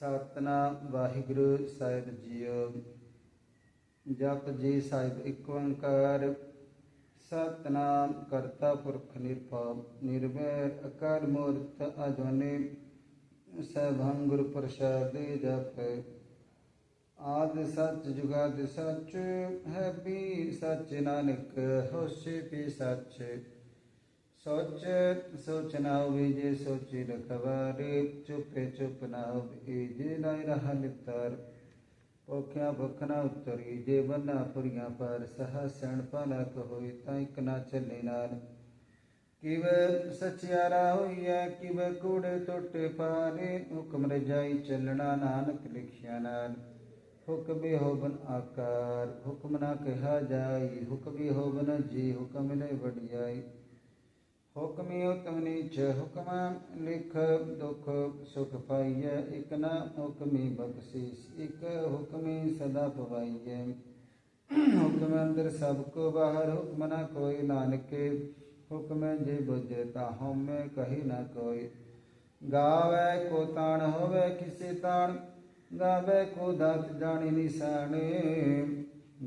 ਸਤਨਾਮ ਵਾਹਿਗੁਰੂ ਸਾਹਿਬ JIO. ਜਪ ਜੀ ਸਾਹਿਬ ਇੱਕ ਓੰਕਾਰ। ਸਤਨਾਮ ਕਰਤਾ ਪੁਰਖ ਨਿਰਭਉ, ਨਿਰਵੈਰ ਅਕਾਲ ਮੂਰਤ ਅਜੂਨੀ ਸਭੰ ਗੁਰ ਪ੍ਰਸਾਦਿ ਜਪ। ਆਦ ਸਚ ਜੁਗਾਦ ਸਚ ਹੈ ਵੀ ਸੱਚ ਨਾਨਕ, ਹੋਸੀ ਵੀ ਸੱਚ। सोच सोच नाव बीजे सोची रखबार चुपे चुप नाव बीजे नाई रहा लिप्तार पोख्या भुखना उतरी जे बना पुरिया पर, सहा सण पाला कहोई ताई कना चले नाल किव सचियारा होइया किव कूड़ टुट पारे, हुक्म रजाई चलना नानक लिखिया नाल हुक्म हो बन आकार, हुक्म ना कहा जाई, हुक्म हो बन जी, हुक्म ने बढ़ियाई। हुक्मयुत हुनि च हुक्म लिख दुख सुख पाइय इक न हुक्मी बख्शीस इक हुक्मी सदा पवाइय हुक्म अंदर सबको बाहर, हुक्म न कोई नानके। हुक्म जे बुझ ताहों में कही न कोई। गावे को ताण होवे किसी तान गावे को दत जानी निशाने।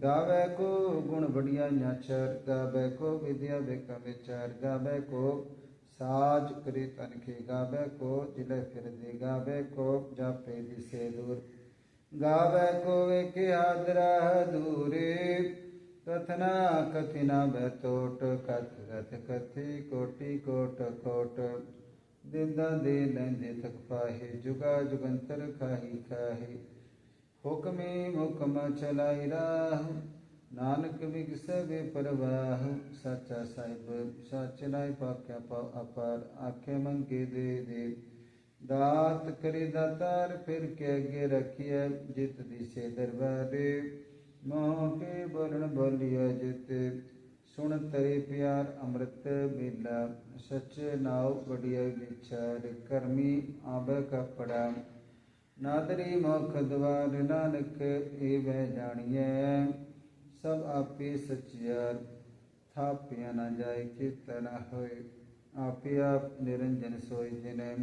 ਗਾਵੇ ਕੋ ਗੁਣ ਬੜੀਆ ਨਾਚਰ, ਗਾਵੇ ਕੋ ਵਿਦਿਆ ਵੇਕ ਵਿਚਾਰ, ਗਾਵੇ ਕੋ ਸਾਜ ਕਰੇ ਤਨ ਕੇ ਗਾਵੇ ਕੋ ਜਿਲੇ ਫਿਰਦੇ, ਗਾਵੇ ਕੋ ਜਾਪੇ ਦਿਸੇ ਦੂਰ। ਗਾਵੇ ਕੋ ਵੇਖੇ ਆਦਰਾ ਦੂਰੇ ਕਥਨਾ ਕਥਿਨਾ ਬਤੋਟ ਕਥ ਕਥ ਕਥੀ ਕੋਟੀ ਕੋਟ ਕੋਟ। ਦਿੰਦਾ ਦੇ ਲੈਂਦੇ ਤਕ ਪਾਹੇ, ਜੁਗਾ ਜੁਗੰਤਰ ਖਾਹੀ ਖਾਹੀ। ਹੁਕਮੇ ਹੁਕਮ ਚਲਾਈ ਰਾਹ ਨਾਨਕ ਵਿਗਸਵੇ ਪਰਵਾਹ ਸੱਚਾ ਸਾਹਿਬ ਸੱਚ ਨਾਇ ਪਾਕਿਆ ਪਾ ਅਪਾਰ ਆਖੇ ਮੰਗੇ ਦੇ ਦੇ ਦਾਤ ਕਰੇ ਦਾਤਾਰ ਫਿਰ ਕੇ ਅੱਗੇ ਰਖਿਐ ਜਿਤ ਦਿਸੇ ਦਰਬਾਰੇ ਮੋਹ ਕੇ ਬੋਲਣ ਬੋਲਿਆ ਜਿਤ ਸੁਣ ਤਰੇ ਪਿਆਰ ਅੰਮ੍ਰਿਤ ਬੇਲਾ ਸੱਚ ਨਾਉ ਵਡਿਆ ਵਿਚਾਰ ਕਰਮੀ ਆਬੈ ਕਪੜਾ ਨਾਦਰੀ ਮੁਖ ਦਵਾਰ ਨਾਨਕ ਏਵੈ ਜਾਣੀਐ। ਸਭ ਆਪੇ ਸਚਿਆਰ ਥਾਪਿਆ ਨਾ ਜਾਏ, ਚਿਤ ਹੋਏ। ਆਪੇ ਆਪ ਨਿਰੰਜਨ ਸੋਈ ਜਿਨੈ।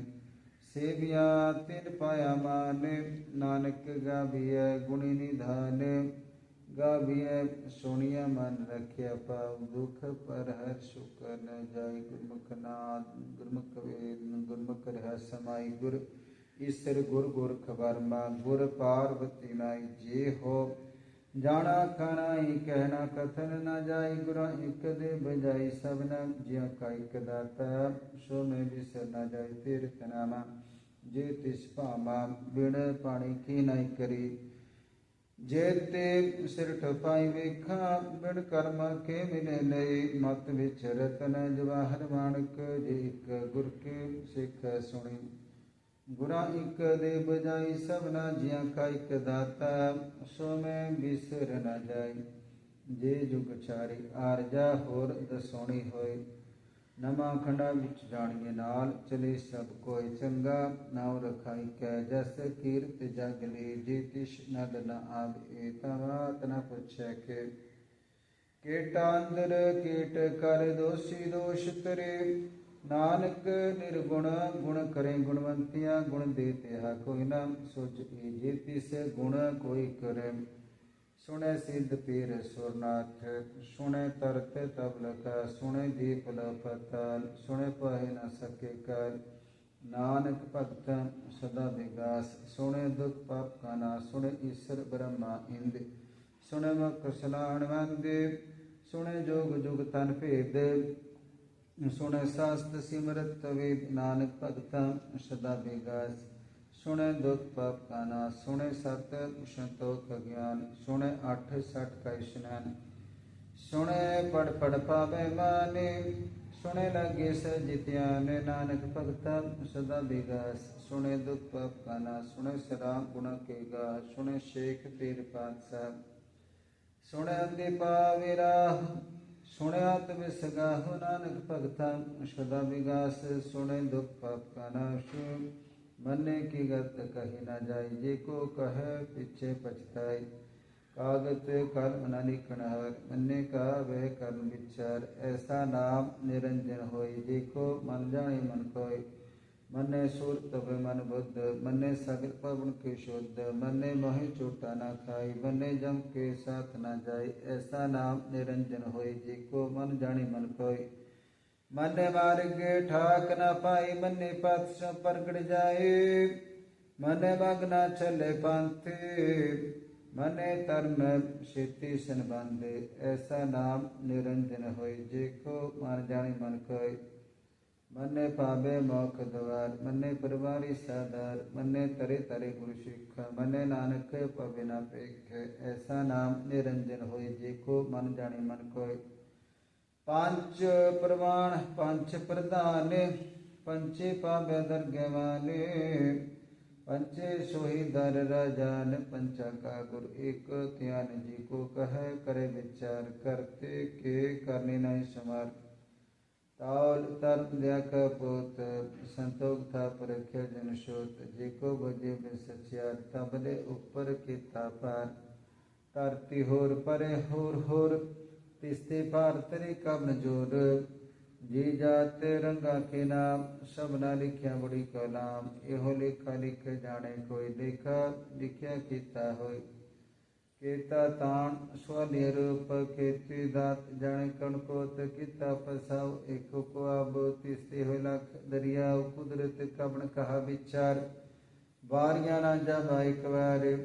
ਸੇਵਿਆ, ਤਿਨ ਪਾਇਆ ਮਾਨ। ਨਾਨਕ ਗਾਵੀਐ ਗੁਣੀ ਨਿਧਾਨ। ਗਾਵੀਐ ਸੋਣੀਆ ਮਨ ਰੱਖਿਆ ਪਾਉ ਦੁਖ ਪਰ ਹਰ ਸੁਖ ਨ ਜਾਈ ਗੁਰਮੁਖ ਨਾਦ, ਗੁਰਮੁਖ ਵੇਦ, ਗੁਰਮੁਖ ਰਹਿ ਸਮਾਈ ਗੁਰ। ਈਸਰ ਗੁਰ ਗੁਰ ਖਬਰਮਾ ਗੁਰ ਪਾਰਵਤੀ ਨਾਈ ਜੇ ਹੋ। ਜਾਣਾ ਖਾਣਾ ਹੀ ਕਹਿਣਾ ਕਥਨ ਨਾ ਜਾਈ, ਗੁਰਾਂ ਇਕ ਦੇ ਬਜਾਈ ਸਭਨਾ ਜਿਉ ਕਾ ਇਕ ਦਾਤਾ। ਸੋ ਮੈਂ ਬਿਸਰ ਨਾ ਜਾਈ ਤੀਰਥ ਨਾਮਾ, ਜੇ ਤਿਸ ਭਾਮਾ ਬਿਨ ਪਾਣੀ ਕੀ ਨਹੀਂ ਕਰੀ। ਜੇ ਤੇ ਸਿਰ ਠਪਾਈ ਵੇਖਾਂ, ਬਿਨ ਕਰਮ ਕੇ ਮਿਲੇ ਨਹੀਂ। ਮਤ ਵਿੱਚ ਰਤਨ ਜਵਾਹਰ ਮਾਨਕ, ਜੇ ਇਕ ਗੁਰ ਕੇ ਸਿੱਖ ਸੁਣੀ। ਗੁਰਾਂ ਇਕ ਦੇ ਬਜਾਈ ਸਭਨਾ ਜੀਆਂ ਕਾ ਇਕ ਦਾਤਾ, ਸੋ ਮੈਂ ਬਿਸਰ ਨਾ ਜਾਈ। ਜੇ ਜੁਗ ਚਾਰੀ ਆਰਜਾ ਹੋਰ ਦਸੋਣੀ ਹੋਏ ਨਮਾ ਖੰਡਾ ਵਿੱਚ ਜਾਣੀਏ ਨਾਲ, ਚਲੇ ਸਭ ਕੋਈ ਚੰਗਾ। ਨਾਉ ਰਖਾਈ ਕੈ ਜਸ ਕੀਰਤ ਜਗ ਲੇ, ਜੇ ਤਿਸ਼ ਨਦ ਨ ਆਵ, ਏ ਤਵਾਤ ਨ ਪੁੱਛੈ ਕੇ। ਕੀਟਾ ਅੰਦਰ ਕੀਟ ਕਰ, ਦੋਸ਼ੀ ਦੋਸ਼ ਤਰੇ। ਨਾਨਕ ਨਿਰਗੁਣ ਗੁਣ ਕਰੇ ਗੁਣਵੰਤਿਆ, ਗੁਣ ਦੇ ਤਿਹਾ ਕੋਈ ਨਾ ਸੁਝ ਏ ਜੇ ਤਿਸ ਗੁਣ ਕੋਈ ਕਰੇ। ਸੁਣੇ ਸਿੱਧ ਪੀਰ ਸੁਰਨਾਥ, ਸੁਣੇ ਤਰਤ ਤਬ ਲਖਾ ਸੁਣੇ ਦੀਪ ਲਪਤਲ ਸੁਣੇ ਪਾਏ ਨ ਸਕੇ ਕਰ ਨਾਨਕ ਭਗਤ ਸਦਾ ਵਿਗਾਸ, ਸੁਣੇ ਦੁਖ ਪਾਪ ਕਾ ਨਾ ਸੁਣੇ ਈਸ਼ਰ ਬ੍ਰਹਮਾ ਇੰਦ। ਸੁਣੇ ਮਕ ਸਲਾਣ ਵੰਦੇ ਸੁਣੇ ਜੋਗ ਜੁਗ ਤਨ ਭੇਦ। ਸੁਣੈ ਸਾਸਤ ਸਿਮਰਤ ਵੇਦ ਨਾਨਕ ਭਗਤਾਂ ਸਦਾ ਵਿਗਾਸ ਸੁਣੇ ਦੁਖ ਪਾਪ ਕਾ ਨਾਸ ਸੁਣੇ ਸਤ ਸੰਤੋਖ ਗਿਆਨ ਸੁਣੇ ਅਠ ਸਠ ਕਾ ਇਸ਼ਨਾਨ। ਸੁਣੇ ਪੜ ਪੜ ਪਾਵੇ ਮਾਨੇ, ਸੁਣੇ ਲਗੇ ਸਜਿਤਿਆਨ, ਨਾਨਕ ਭਗਤਾ ਸਦਾ ਵਿਗਾਸ ਸੁਣੇ ਦੁਖ ਪਾਪ ਕਾ ਨਾਸ ਸੁਣੇ ਸਦਾ ਗੁਣ ਕੇ ਗਾ, ਸੁਣੇ ਸ਼ੇਖ ਤੀਰ ਪਾਤਸ਼ਾਹ। ਸੁਣੇ ਅੰਦੇ ਪਾਵੇਰਾ ਸੁਣੇ ਆਤ ਵਿਸਗਾ ਹੋ ਨਾਨਕ ਭਗਤਾ ਸਦਾ ਵਿਗਾਸ ਸੁਣੇ ਦੁਖ ਪਾਪ ਕਾ ਨਾਸ਼ ਮਨੇ ਕੀ ਗਤ ਕਹੀ ਨਾ ਜਾਈ ਜੇ ਕੋ ਕਹੈ ਪਿਛੇ ਪਛਤਾਈ ਕਾਗਤ ਕਲਮ ਨ ਲਿਖਣ ਹਰ ਮੰਨੇ ਕਾ ਵਹਿ ਕਰਨ ਵਿਚਾਰ ਐਸਾ ਨਾਮ ਨਿਰੰਜਨ ਹੋਈ ਜੇ ਕੋ ਮਨ ਜਾਣੇ मन सूर तब मन बुद्ध, मन सगर पवन के शुद्ध, मन मोहि चोटा ना खाई, मन जम के साथ ना जाए ऐसा नाम निरंजन होई जी को मन जाने मन कोई। मन मार्ग ठाक ना पाई, मन पक्ष परगड़ जाए मन मगना चले पंथ मन धर्म शेती सन बंदे ऐसा नाम निरंजन होई जी को मन जाने मन कोई। मन्ने पावे मोख द्वार मन्ने परवारी साधार, मन्ने तरे तरे गुरु शिक्षा, मन्ने नानक पविना पेख। ऐसा नाम निरंजन हो जेको मन जाने मन कोय पाँच प्रवान पंच प्रधान, पंचे पावे दरगवान पंचे सोही दर राजान पंचा का गुरु एक त्यान जी को कह करे विचार करते, के करने नहीं समर्थ ताल तर्क व्याख्या पोत संतोख था परख्य जनशोत, जेको बजे में सचिया तबले ऊपर के तापार। तरती होर परे होर होर, तिस्ते पार तरे कब नजोर जी जाते रंगा के नाम, सब ना लिखिया बड़ी कलाम यहो लेखा लिख जाने कोई लेखा लिखिया किता होई। ਕੀਤਾ ਹੋਈ ਕੀਤਾ ਤਾਣ ਸਵਲੀ ਰੂਪ ਕੀਤੀ ਦਾਤ ਜਾਣੇ ਕਣ ਕੋਤ ਕੀਤਾ ਪਸਾਉ ਇੱਕ ਕੋ ਤਿਸਤੇ ਹੋਇ ਲਖ ਦਰਿਆ ਕੁਦਰਤ ਕਬਨ ਕਹਾ ਵਿਚਾਰ। ਵਾਰੀਆਂ ਨਾ ਜਬ ਇੱਕ ਵਾਰ,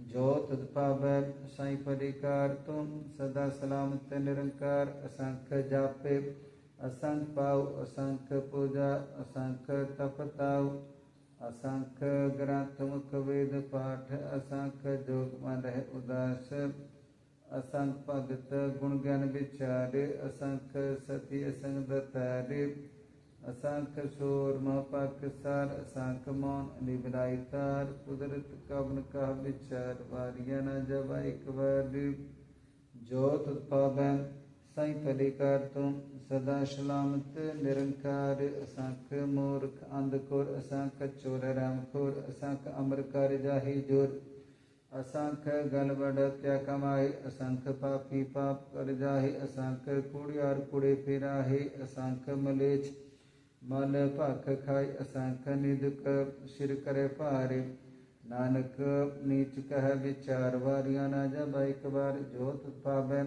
ਜੋ ਤੁਧ ਪਾਵੈ ਸਾਈ ਪਰਿਕਾਰ ਤੁਮ, ਸਦਾ ਸਲਾਮਤ ਨਿਰੰਕਾਰ ਅਸੰਖ ਜਾਪੇ। ਅਸੰਖ ਪਾਉ, ਅਸੰਖ ਪੂਜਾ, ਅਸੰਖ ਤਪਤਾਉ। ਅਸੰਖ ਗ੍ਰੰਥ ਮੁਖ ਵੇਦ ਪਾਠ, ਅਸੰਖ ਜੋਗ ਮਨ ਰਹਿ ਉਦਾਸ, ਅਸੰਖ ਭਗਤ ਗੁਣ ਗਿਆਨ ਵਿਚਾਰੇ, ਅਸੰਖ ਸਤੀ ਅਸੰਗ ਦਤਾਰੇ ਅਸੰਖ ਸੋਰ ਮਹ ਪਕ ਸਰ, ਅਸੰਖ ਮੌਨ ਨਿਬਰਾਈ ਤਾਰ, ਕੁਦਰਤ ਕਵਨ ਕਾ ਵਿਚਾਰ, ਵਾਰੀਆ ਨ ਜਬ ਇੱਕ ਵਾਰ ਜੋਤ ਸਾਈ ਭਲੇ ਕਰ ਤੁਮ ਸਦਾ ਸਲਾਮਤ, ਨਿਰੰਕਾਰ ਅਸੰਖ ਮੂਰਖ, ਅੰਧਕੁਰ ਅਸੰਖ, ਚੋਰ ਰਾਮ ਖੋਰ ਅਸੰਖ ਅਮਰ ਕਰ ਜਾਹੀ ਜੋਰ। ਅਸੰਖ ਗਲ ਵੜ ਤਿਆ ਕਮਾਈ ਅਸੰਖ ਪਾਪੀ ਪਾਪ ਕਰ ਜਾਹੀ, ਅਸੰਖ ਕੁੜਿਆਰ ਕੁੜੇ ਫਿਰਾਹੀ, ਅਸੰਖ ਮਲੇਛ ਮਲ ਭਖ ਖਾਈ ਅਸੰਖ ਨਿਦਕ ਸਿਰ ਕਰੇ ਭਾਰੇ। ਨਾਨਕ ਨੀਚ ਕਹਿ ਵਿਚਾਰ, ਵਾਰੀਆਂ ਨਾ ਜਬ ਇੱਕ ਵਾਰ ਜੋਤ ਪਾਵੈ।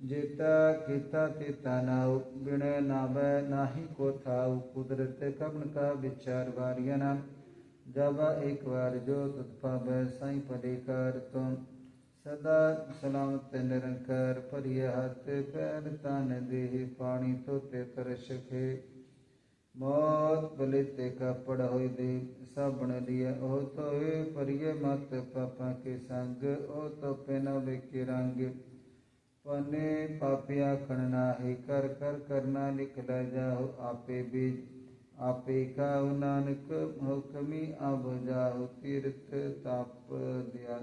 जेता केता तेता नाव बिण नावे नाही को थाव कुदरत कबन का विचार वारिया नाम। एक बार जो तत्पाव साई पदेकार तुम। सदा सलामत निरंकार परिय हाथ पैर तान देह पानी तो ते तरशक मौत बले ते का पड़ हो दे, साबण लिया ओ तो हे परिय मत पापा के संग, ओ तो पेना बेके रंग। ਸੰਗ ਉਹ ਤੋ ਪੈਨਾ ਵੇਕੇ ਰੰਗ ਪਨੇ ਪਾਪਿਆ ਖਣਨਾ ਹੈ ਕਰ ਕਰ ਕਰਨਾ ਲਿਖ ਲੈ ਜਾਓ ਆਪੇ ਬੀਜ। ਆਪੇ ਕਾਉ ਨਾਨਕ ਹੁਕਮੀ ਅਬ ਜਾਓ ਤੀਰਥ ਤਪ ਦਿਆ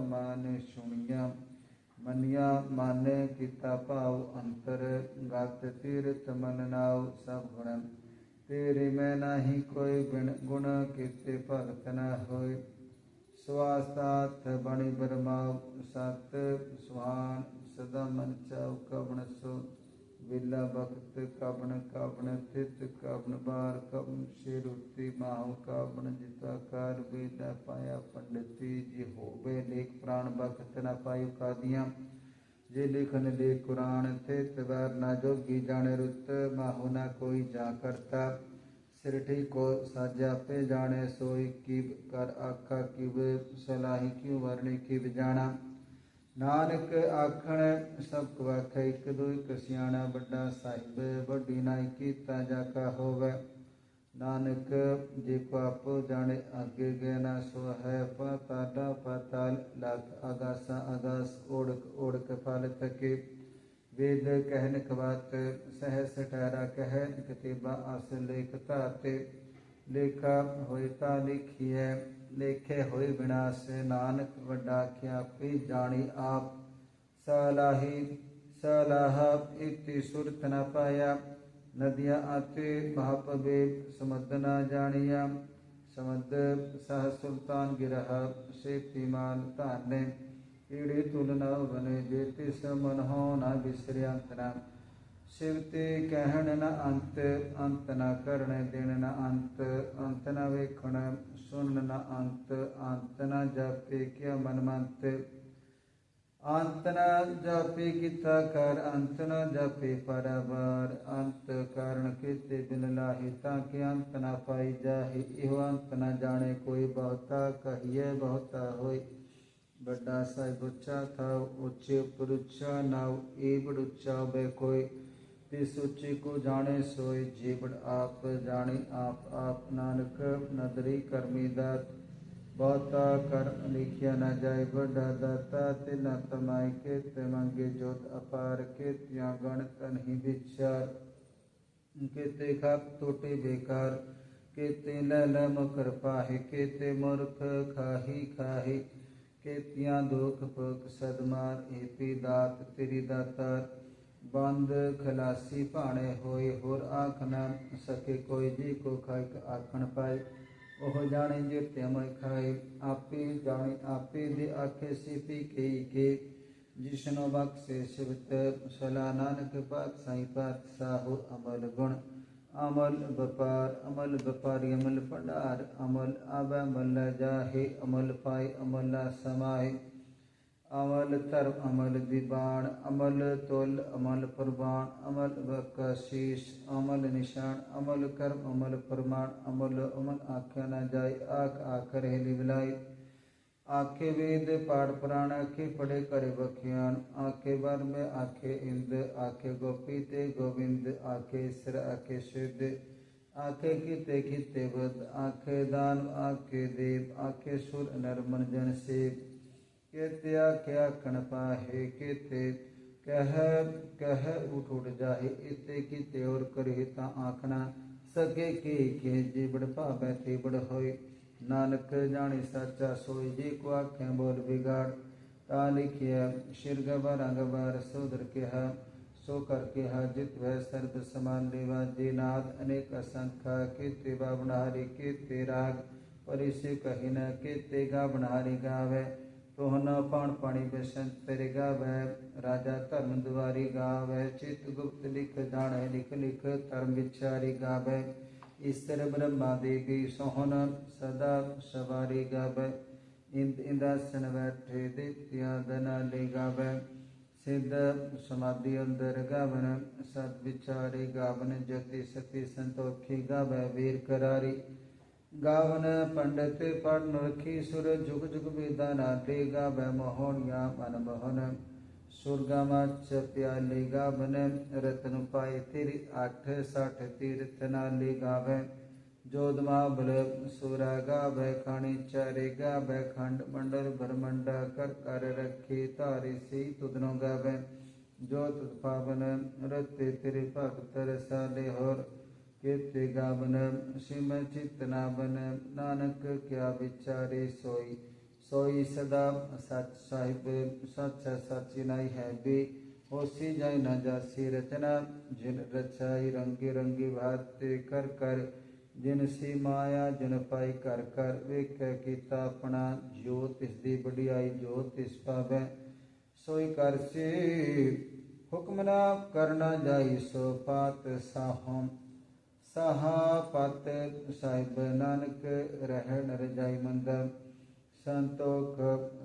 ਮਾਨ ਸੁਣੀਆਂ। ਮਨਿਆ, ਮਾਨੇ ਕੀਤਾ ਭਾਉ ਅੰਤਰ, ਗਤ ਤੀਰਥ ਮਨ ਨਾਉ ਸਭ ਗੁਣ। ਤੇਰੇ ਮੈਂ ਨਾਹੀ ਕੋਈ ਬਿਨ ਗੁਣ, ਕੀਤੇ ਭਗਤ ਨਾ ਹੋਏ। ਸਵਾਸਤਾਤ ਬਣੀ ਬਰਮਾਉ ਸਤ ਸੁਹਾਨ ਸਦਾ ਮਨ ਚਾਉ ਕਵਣ ਸੋ। ਵਿਲਾ ਬਖਤ ਕਵਣ ਕਵਣ, ਤਿਤ ਕਵਣ ਬਾਰ ਕਵਣ ਸ਼ੇਰੁਤੀ ਮਾਹੁ ਕਵਣ, ਜਿਤਾ ਕਰ ਵੇਦਾ ਪਾਇਆ ਪੰਡਤੀ। ਜੀ ਹੋਵੇ ਲੇਖ ਪ੍ਰਾਣ ਬਖਤ ਨਾ ਪਾਇਓ ਕਾਦੀਆਂ। ਜੇ ਲਿਖਨ ਦੇ ਕੁਰਾਨ ਤੇ ਤਵਰ ਨਾ ਜੋਗੀ ਜਾਣੇ ਰੁੱਤ, ਮਾਹੁ ਨਾ ਕੋਈ ਜਾ ਕਰਤਾ। ਸਿਰਠੀ ਕੋ ਸਾਜਾ ਪੇ ਜਾਣੇ, ਸੋਈ ਕੀ ਕਰ ਆਖਾ ਕਿਵ ਸਲਾਹੀ, ਕਿਉ ਵਰਣੀ ਕਿਵ ਜਾਣਾ। ਨਾਨਕ ਆਖਣ, ਸਭ ਕਵਖ ਇਕ ਦੋ ਇਕ ਸਿਆਣਾ, ਵੱਡਾ ਸਾਹਿਬ, ਵੱਡੀ ਨਾਈ ਕੀਤਾ ਜਾ ਕਾ ਹੋਵੇ। ਨਾਨਕ, ਜੇ ਕੋ ਆਪੋ ਜਾਣੇ, ਅੱਗੇ ਗਏ ਨਾ ਸੋ ਹੈ ਪਤਾਡਾ ਪਤਾਲ ਲਖ ਆਗਾਸਾ ਆਗਾਸ ਓੜਕ ਓੜਕ ਫਲ ਤਕੇ वेद कहन खवात सहस ठहरा कह कतेबा अस लेख धाते। लेखा होए ता लिखिए लेखे होए विनाश। नानक वड्डा क्या पे जानी आप। सलाही, सलाह इति सुरत न पाया। नदियाँ आते महापवे समद न जानिया। समद सह सुल्तान गिरह से तिमाल धारने ਈੜੇ ਤੁਲ ਨ ਬਨੇ ਜੇ ਤਿਸ ਮਨ ਹੋ ਨ ਬਿਸਰਿਆੰਤਨਾ ਸ਼ਿਵ ਤੇ ਕਹਿਣ ਨ ਅੰਤ ਅੰਤ ਨ ਕਰਨ ਦਿਨ ਨ ਅੰਤ ਅੰਤ ਨ ਵੇਖਣ, ਸੁਣਨ ਨ ਅੰਤ ਅੰਤ ਨ ਜਾਪੇ ਕਿਆ ਮਨ ਮੰਤ ਅੰਤ ਨ ਜਾਪੇ ਕੀਤਾ ਕਰ, ਅੰਤ ਨ ਜਾਪੇ ਪਰਵਾਰ। ਅੰਤ ਕਾਰਨ ਕੀਤੇ ਬਿਨ ਲਾਹੀ, ਤਾਂ ਕਿ ਅੰਤ ਨਾ ਪਾਈ ਜਾਹੀ। ਇਹੋ ਅੰਤ ਨ ਜਾਣੇ, ਕੋਈ ਬਹੁਤਾ ਕਹੀਏ ਬਹੁਤਾ ਹੋਏ। ਵੱਡਾ ਸਾਹਿਬ ਉੱਚਾ ਥਾ ਉੱਚੇ ਉੱਪਰ ਉੱਚਾ ਨਾਉ ਏਵੜ ਉੱਚਾ ਬੈ ਕੋਈ ਤਿਸ ਉੱਚੇ ਕੋ ਜਾਣੇ ਸੋਈ ਜੀਵੜ ਆਪ ਜਾਣੇ ਆਪ ਆਪ ਨਾਨਕ ਨਦਰੀ ਕਰਮੀ ਦਾਤ ਬਹੁਤਾ ਕਰਮ ਲਿਖਿਆ ਨਾ ਜਾਏ ਵੱਡਾ ਦਾਤਾ ਤੇ ਨਾ ਤਮਾਇ ਕੇ ਤੇ ਮੰਗੇ ਜੋਤ ਅਪਾਰ ਕੇ ਤਿਆ ਗਣ ਤਨ ਹੀ ਵਿਚਾਰ ਕੀਤੇ ਖਪ ਟੋਟੇ ਬੇਕਾਰ ਕੀਤੇ ਲੈ ਲੈ ਮਕਰ ਪਾਹੇ ਕੀਤੇ ਮੂਰਖ ਖਾਹੀ ਖਾਹੀ ਕੀਤਿਆਂ ਦੁਖ ਭੁਖ ਸਦਮਾਰ, ਏਪੀ ਦਾਤ, ਤੇਰੀ ਦਾਤਾਰ। ਬੰਦ ਖਲਾਸੀ ਭਾਣੇ ਹੋਏ, ਹੋਰ ਆਖ ਨਾ ਸਕੇ ਕੋਈ ਜੀ ਕੋ ਖਾਇਕ ਆਖਣ ਪਾਏ। ਉਹ ਜਾਣੇ ਜੇ ਤਿਮੈ ਖਾਏ, ਆਪੇ ਜਾਣੇ ਆਪੇ ਦੇ ਆਖੇ ਸਿਪੀ ਕਈ ਕੇ ਜਿਸਨੋ ਬਖਸ਼ੇ ਸਿਵਤ ਸਲਾ ਨਾਨਕ ਪਾਕ ਸਾਈ ਪਾਤ ਸਾਹੋ ਅਮਲ ਗੁਣ। अमल बपार अमल बपारी अमल पडार अमल अब अमल जाहे अमल पाए अमल समाए। अमल तर्म अमल बिबाण अमल तोल अमल प्रबाण अमल बकशीश अमल निशान अमल कर्म अमल प्रमाण अमल अमल आख्या न आख आख़ रहे आखे वेद पाठ पुराण आखे पढ़े करे बखियान। आखे वर में आखे इंद, आखे गोपी ते गोविंद, आखे ईश्वर आखे सिद्ध। आखे किते किते बद आखे दान, आखे देव, आखे सुर, नरमन जन सेव। केते आखे आखन पाहे, केते कह कह उठ उठ जाहे, इते किते और करे ता आखना। सके के के जिबड़ पावे ते बड़ होई नानक जानी साचा सोई जी को आखे, बोल बिगाड़। ता लिखिया शिर गबर अंगबर सुधर के हा सो करके हा जित वह सर्व समान लेवा। जी दीनाद अनेक असंख्या के ते बनहारी के ते राग परिसे कही न के ते गाबनहारी गावे। तो न पाण पाणी बसंत तेरे गावे। राजा धर्म द्वारी गावे। चित गुप्त लिख, जाने लिख लिख, धर्म विचारी गावे। ਈਸਰ ਬ੍ਰਹਮਾ ਦੇ ਗਈ ਸੋਹਨ ਸਦਾ ਸਵਾਰੀ ਗਾਵੇ, ਇੰਦ ਇੰਦਾਸਨ ਬੈਠੇ ਦਿੱਤਿਆ ਦਨਾ ਲੈ ਗਾਵੇ, ਸਿੱਧ ਸਮਾਧੀ ਅੰਦਰ ਗਾਵਨ, ਸਤ ਵਿਚਾਰੇ ਗਾਵਨ, ਜਤੀ ਸਤੀ ਸੰਤੋਖੀ ਗਾਵੇ, ਵੀਰ ਕਰਾਰੀ। ਗਾਵਨ ਪੰਡਤ ਪੜਨ ਰਖੀ ਸੁਰ, ਜੁਗ ਜੁਗ ਵੇਦਾਂ ਨਾਟੇ ਗਾਵੇ ਮੋਹਣਿਆ ਮਨ ਮੋਹਨ સુરગામાં ચપ્યા લી ગાભને રતનુપાય તીર આઠે સાઠ તીર્થના લી ગાભે जोधमा भल सुरागा भय खाणी चारेगा भय खंड मंडल भरमंडा कर कर रखी तारी सी तुदनो गावे जो तुद पावन रति तिरि भक्त रसाले होर कीर्ति गावन सिम चितनावन नानक क्या विचारी सोई ਕਿਆ ਵਿਚਾਰੇ ਸੋਈ ਸੋਈ ਸਦਾ ਸਚ ਸਾਹਿਬ, ਸੱਚ ਸੱਚ ਨਹੀਂ ਹੈ ਬੇ ਹੋਸੀ ਜਾਇ ਨਾ ਜਾਸੀ ਰਚਨਾ, ਜਿਨ ਰਚਾਈ ਰੰਗੇ ਰੰਗੀ ਭਾਤੇ ਕਰ ਕਰ, ਜਿਨ ਸੀ ਮਾਇਆ ਜਿਨ ਪਾਈ ਕਰ ਕਰ, ਵੇਖੈ ਕੀਤਾ ਆਪਣਾ ਜੋ ਤਿਸ ਦੀ ਵਡਿਆਈ ਜੋ ਤਿਸ ਪਾਵੈ। ਸੋਈ ਕਰ ਸੇ, ਹੁਕਮ ਨਾ ਕਰਨਾ ਜਾਈ ਸੋ ਪਾਤ ਸਾਹੋਂ। ਸਹਾ ਪਤ ਸਾਹਿਬ ਨਾਨਕ ਰਹਿ ਨਰ ਮੰਦਰ संतोख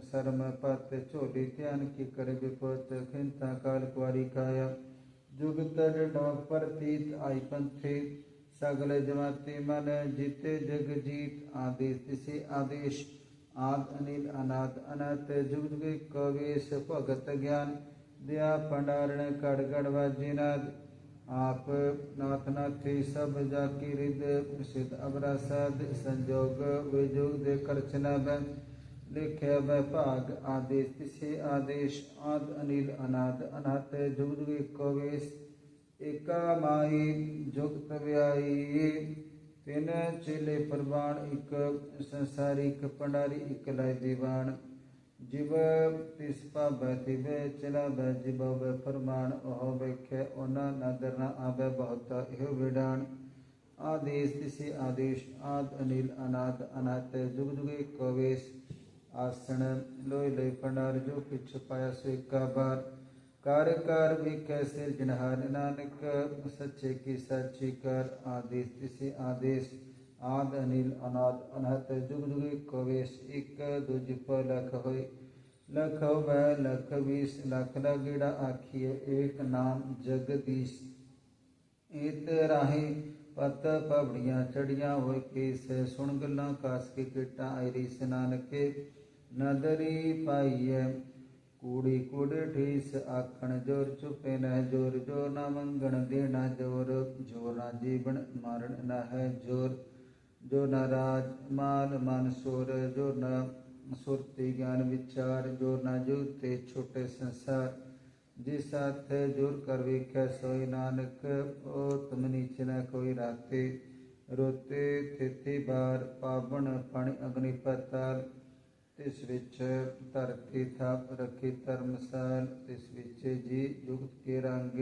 शर्म पत चोली ध्यान की कर विपत खिंता काल कुआरी काया जुग तर डोक प्रतीत आई पंथे, सगल जमाती मन जीते जग जीत, आदेश से आदेश। आद अनिल अनाद अनत जुग जुग कवेश भगत ज्ञान। दया भंडारण कड़ गड़वा जिनाद। आप नाथ नाथी सब जाकी रिद सिद्ध अबरा सद संजोग विजोग दे करचना बन लेख्य वैभाग आदेश, तिसे आदेश, आद, अनिल, अनाद, अनाथ जुग कवेश एकामाई जुगत व्यायी तीन चेले प्रवाण एक संसारी एक पंडारी एक लय दीवान। जिब तिस्पा दिव चला वै जिब वह प्रमाण, ओह वेख, ओना नादर न दरना आवे, बहुता इह विडान। आदेश, तिसे आदेश, आद, अनिल, अनाद, अनाथ, जुग जुगे कवेश ਆਸਣ ਲੋਇ ਲੋਇ ਪੰਡਾਰ ਜੋ ਪਿਛ ਪਾਇਆ ਸੋ ਏਕਾ ਬਾਰ। ਕਰ ਕਰ ਵੇਖੈ ਸਿਰ ਨਾਨਕ, ਸੱਚੇ ਕੀ ਸੱਚੀ ਕਰ ਆਦੇਸ਼ ਤਿਸੇ ਆਦੇਸ਼। ਆਦ ਅਨਿਲ ਅਨਾਦ ਅਨਹਤ, ਜੁਗ ਜੁਗੇ ਕਵੇਸ਼ ਇੱਕ, ਦੂਜ ਪਰ ਲਖ ਹੋਏ। ਲਖ ਹੋਵੇ, ਲਖ ਵੀਸ, ਲਖ ਦਾ ਗੇੜਾ ਆਖੀਏ ਏਕ ਨਾਮ ਜਗਦੀਸ਼। ਏਤ ਰਾਹੇ ਪਤ ਪਵੜੀਆਂ ਚੜੀਆਂ ਹੋਏ ਕੇਸ, ਸੁਣ ਗੱਲਾਂ ਕਾਸ ਕੇ ਕਿਟਾ ਆਇਰੀ ਸਨਾਨਕੇ नदरी पाइये कूड़ी कूड़ी ठीस आखण ज़ोर छुपे न ज़ोर जो न मंगण देना ज़ोर। जो न जीवन मारण न है, ज़ोर। जो न राज माल मन सोर, जो न सुरति ज्ञान विचार, जो न जूते छोटे संसार। जिस हाथ ज़ोर कर विखे, सोई नानक, ओ तुम नीच न कोई राते। रोते थिथि बार पावन पानी अग्नि पताल। ਤਿਸ ਵਿੱਚ ਧਰਤੀ ਥਾਪ ਰੱਖੀ ਧਰਮਸਾਲ ਤਿਸ ਵਿੱਚ ਜੀ ਜੁਗਤ ਕੇ ਰੰਗ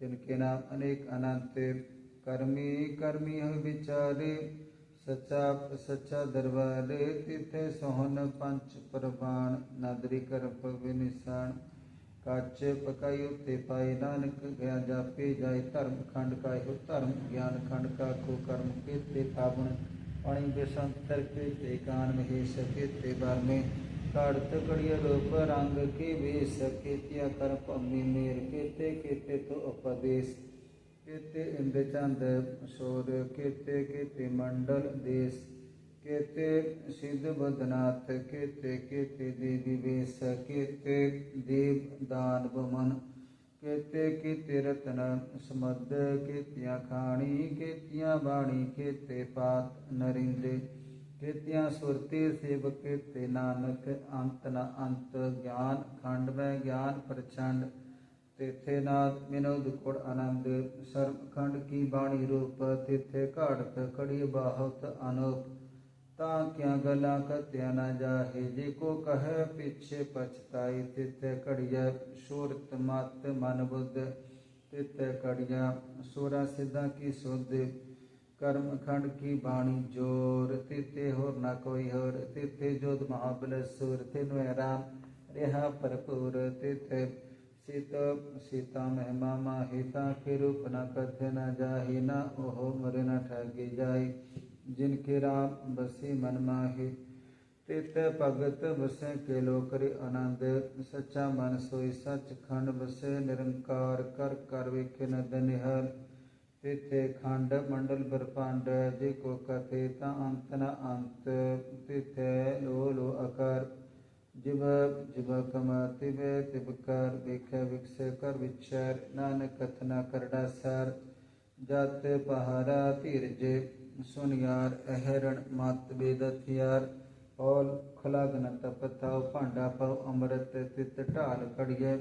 ਤਿਨ ਕੇ ਨਾਮ ਅਨੇਕ ਅਨੰਤ ਕਰਮੀ ਕਰਮੀ ਹੋ ਵਿਚਾਰੇ ਸੱਚਾ ਸੱਚਾ ਦਰਬਾਰੇ ਤਿਥੇ ਸੋਹਨ ਪੰਚ ਪ੍ਰਵਾਨ ਨਾਦਰੀ ਕਰ ਪਵੇ ਨਿਸ਼ਾਨ ਕੱਚ ਪਕਾਈ ਉਤੇ ਪਾਏ ਨਾਨਕ ਗਿਆ ਜਾਪੇ ਜਾਏ ਧਰਮ ਖੰਡ ਕਾ ਇਹੋ ਧਰਮ ਗਿਆਨ ਖੰਡ ਕਾ ਕੋ ਕਰਮ ਕੀਤੇ अणिबसंतर के ते कान में सके ते बार में। काड़त कड़िय रूप रंग के वे सके, त्या कर पम्मी मेर केते केते तो उपदेश। केते इंद चंद शोध, केते केते मंडल देश। केते सिद्ध बदनाथ केते केते देवी वे सकेते देव दान बमन। ਕੀਤੇ ਕੀਤੇ ਰਤਨ ਸਮਦ ਕੀਤੀਆਂ ਖਾਣੀ, ਕੀਤੀਆਂ ਬਾਣੀ, ਕੀਤੇ ਪਾਤ ਨਰਿੰਦੇ ਕੀਤੀਆਂ ਸੁਰਤੀ ਸੇਵਕ, ਕੀਤੇ ਨਾਨਕ, ਅੰਤ ਨ ਅੰਤ, ਗਿਆਨ ਖੰਡ ਮੈਂ ਗਿਆਨ ਪ੍ਰਚੰਡ, ਤਿਥੇ ਨਾਦ ਮਿਨੋਦ ਕੁੜ ਆਨੰਦ, ਸਰਬ ਖੰਡ ਕੀ ਬਾਣੀ ਰੂਪ, ਤਿਥੇ ਘਾੜਤ ਕੜੀ ਬਾਹਤ ਅਨੂਪ ताक्या गला कत्या न जाहे जे को कह पीछे पछताई तिथ कड़िया सूरत मत मन बुद्ध तिथ कड़िया सूरा सिद्धा की सुध, कर्म खंड की बाणी ज़ोर तिथे होर न कोई होर तिथे जोध महाबल सुर तिन राम रेहा भरपूर तिथ सीत, सीता महिमा माहिता के रूप न कथ न जाहि, न ओहो मर न ठगी जाई। जिनके राम बसी मन माही तित भगत बसे के लोकरि आनंद। सच्चा मन सोई सच खंड बसे, निरंकार कर कर विखे नद निहर तिथे खंड मंडल ब्रह्मांड जे को कथे ता अंत न अंत। तिथे लो लो अकार जिब जिब कम तिब तिब कर। विख विकस कर विचर, नानक कथना करडा सर। जात पहारा तीरजे ਪਹਾਰਾ ਧੀਰਜੇ ਸੁਨਿਆਰ ਅਹਰਣ ਮਤ ਬੇਦਥਿਆਰ ਔਲ ਖਲਾਗਨ ਤਪਤਾਉ ਭਾਂਡਾ ਪਉ ਅੰਮ੍ਰਿਤ, ਤਿਤ ਢਾਲ ਕੜੀਏ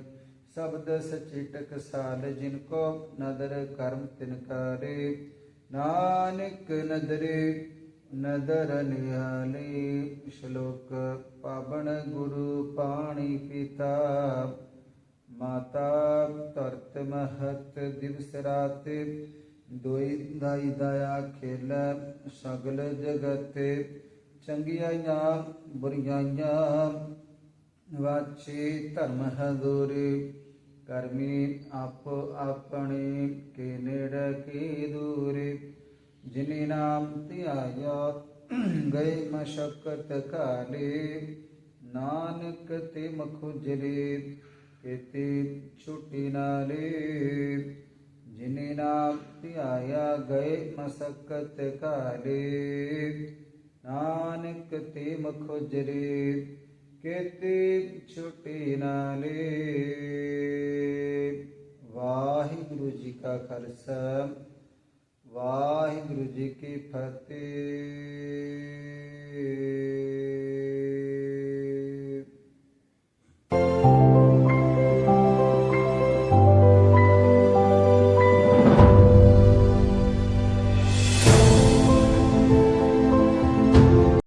ਸ਼ਬਦ ਸਚੀ ਟਕਸਾਲ ਜਿਨ ਕੋ ਨਦਰ ਕਰਮ ਤਿਨ ਕਾਰੇ। ਨਾਨਕ ਨਦਰੇ ਨਦਰ ਨਿਹਾਲੀ, ਸ਼ਲੋਕ ਪਾਵਨ ਗੁਰੂ ਪਾਣੀ ਪਿਤਾ। ਮਾਤਾ ਧਰਤ ਮਹਤ ਦਿਵਸ ਰਾਤ ਦੋਈ ਦਾਈ ਦਇਆ ਖੇਲ ਸਗਲ ਜਗਤੇ ਚੰਗਿਆਈਆਂ ਬੁਰੀਆਈਆਂ ਵਾਚੇ ਧਰਮ ਹਦੂਰੀ ਕਰਮੀ ਆਪ ਆਪਣੇ ਕੇ ਨੇੜੇ ਕੀ ਦੂਰੇ ਜਿਨੇ ਨਾਮ ਧਿਆਇਆ ਗਏ ਮਸ਼ਕਤ ਕਾਲੇ ਨਾਨਕ ਤੇ ਮਖੁਜਲੇ ਕੇਤੇ ਛੁੱਟੀ ਨਾਲੇ ਜਿਨੇ ਧਿਆਇਆ ਗਏ ਮਸਕਤ ਕਾਲੇ ਨਾਨਕ ਤੇ ਮਖੁਜਲੇ ਕੇਤੇ ਛੁੱਟੀ ਨਾਲੇ। ਵਾਹਿਗੁਰੂ ਜੀ ਕਾ ਖਾਲਸਾ, ਵਾਹਿਗੁਰੂ ਜੀ ਕੀ ਫਤਿਹ।